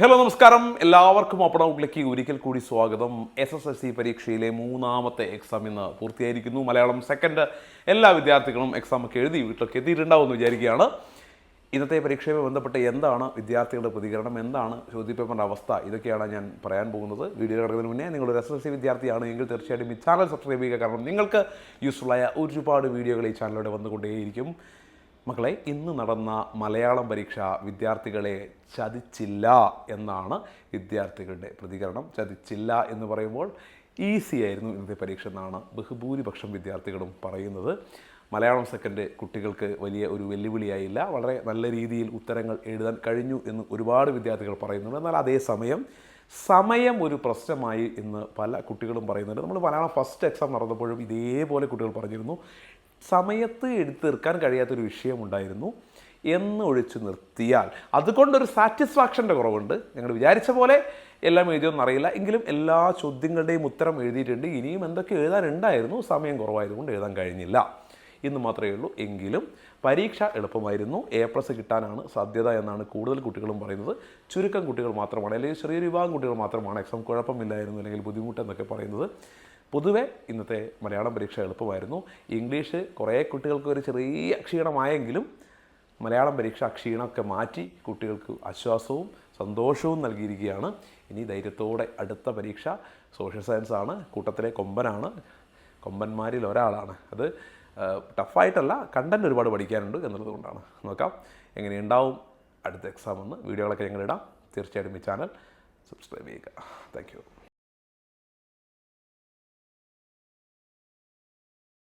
Hello നമസ്കാരം. എല്ലാവർക്കും up ഔട്ട്ലേക്ക് ഒരിക്കൽ കൂടി സ്വാഗതം. എസ് എസ് എൽ സി പരീക്ഷയിലെ മൂന്നാമത്തെ എക്സാം ഇന്ന് പൂർത്തിയായിരിക്കുന്നു. മലയാളം സെക്കൻഡ് എല്ലാ വിദ്യാർത്ഥികളും എക്സാം ഒക്കെ എഴുതി വീട്ടിലൊക്കെ എത്തിയിട്ടുണ്ടാവും എന്ന് വിചാരിക്കുകയാണ്. ഇന്നത്തെ പരീക്ഷയുമായി ബന്ധപ്പെട്ട് എന്താണ് വിദ്യാർത്ഥികളുടെ പ്രതികരണം? എന്താണ് ചോദ്യപേപ്പറിന്റെ അവസ്ഥ? ഇതൊക്കെയാണ് ഞാൻ പറയാൻ പോകുന്നത്. വീഡിയോ കിടക്കുന്നതിന് മുന്നേ നിങ്ങളൊരു എസ് എസ് എൽ സി വിദ്യാർത്ഥിയാണ് എങ്കിൽ തീർച്ചയായിട്ടും ഈ ചാനൽ സബ്സ്ക്രൈബ് ചെയ്യുക. കാരണം നിങ്ങൾക്ക് യൂസ്ഫുള്ളായ ഒരുപാട് വീഡിയോകൾ ഈ ചാനലിലൂടെ വന്നുകൊണ്ടേയിരിക്കും. മക്കളെ ഇന്ന് നടന്ന മലയാളം പരീക്ഷ വിദ്യാർത്ഥികളെ ചതിച്ചില്ല എന്നാണ് വിദ്യാർത്ഥികളുടെ പ്രതികരണം. ചതിച്ചില്ല എന്ന് പറയുമ്പോൾ ഈസി ആയിരുന്നു ഇന്നത്തെ പരീക്ഷ എന്നാണ് ബഹുഭൂരിപക്ഷം വിദ്യാർത്ഥികളും പറയുന്നത്. മലയാളം സെക്കൻഡ് കുട്ടികൾക്ക് വലിയ ഒരു വെല്ലുവിളിയായില്ല. വളരെ നല്ല രീതിയിൽ ഉത്തരങ്ങൾ എഴുതാൻ കഴിഞ്ഞു എന്ന് ഒരുപാട് വിദ്യാർത്ഥികൾ പറയുന്നുണ്ട്. എന്നാൽ അതേസമയം സമയം ഒരു പ്രശ്നമായി ഇന്ന് പല കുട്ടികളും പറയുന്നുണ്ട്. നമ്മൾ മലയാളം ഫസ്റ്റ് എക്സാം നടന്നപ്പോഴും ഇതേപോലെ കുട്ടികൾ പറഞ്ഞിരുന്നു. സമയത്ത് എടുത്തീർക്കാൻ കഴിയാത്തൊരു വിഷയമുണ്ടായിരുന്നു. എന്ന് ഒഴിച്ചു നിർത്തിയാൽ. അതുകൊണ്ടൊരു സാറ്റിസ്ഫാക്ഷന്റെ കുറവുണ്ട്. ഞങ്ങൾ വിചാരിച്ച പോലെ എല്ലാം എഴുതിയൊന്നും അറിയില്ല. എങ്കിലും എല്ലാ ചോദ്യങ്ങളുടെയും ഉത്തരം എഴുതിയിട്ടുണ്ട്. ഇനിയും എന്തൊക്കെ എഴുതാനുണ്ടായിരുന്നു? സമയം കുറവായതുകൊണ്ട് എഴുതാൻ കഴിഞ്ഞില്ല. ഇന്ന് മാത്രമേ ഉള്ളൂ. എങ്കിലും പരീക്ഷ എളുപ്പമായിരുന്നു. എ പ്ലസ് കിട്ടാനാണ് സാധ്യത എന്നാണ് കൂടുതൽ കുട്ടികളും പറയുന്നത്. ചുരുക്കം കുട്ടികൾ മാത്രമാണ്. അല്ലെങ്കിൽ ചെറിയൊരു വിഭാഗം കുട്ടികൾ മാത്രമാണ്. എക്സാം കുഴപ്പമില്ലായിരുന്നു അല്ലെങ്കിൽ ബുദ്ധിമുട്ടെന്നൊക്കെ പറയുന്നത്. പൊതുവെ ഇന്നത്തെ മലയാളം പരീക്ഷ എളുപ്പമായിരുന്നു. ഇംഗ്ലീഷ് കുറേ കുട്ടികൾക്ക് ഒരു ചെറിയ ക്ഷീണമായെങ്കിലും മലയാളം പരീക്ഷ ക്ഷീണമൊക്കെ മാറ്റി കുട്ടികൾക്ക് ആശ്വാസവും സന്തോഷവും നൽകിയിരിക്കുകയാണ്. ഇനി ധൈര്യത്തോടെ അടുത്ത പരീക്ഷ. സോഷ്യൽ സയൻസ് ആണ് കൂട്ടത്തിലെ കൊമ്പനാണ്. കൊമ്പന്മാരിൽ ഒരാളാണ്. അത് ടഫായിട്ടല്ല കണ്ടന്റ് ഒരുപാട് പഠിക്കാനുണ്ട് എന്നുള്ളത് കൊണ്ടാണ് നോക്കാം എങ്ങനെയുണ്ടാവും അടുത്ത എക്സാം എന്ന്. വീഡിയോകളൊക്കെ ഞങ്ങളിടാം. തീർച്ചയായിട്ടും ഈ ചാനൽ സബ്സ്ക്രൈബ് ചെയ്യുക. താങ്ക്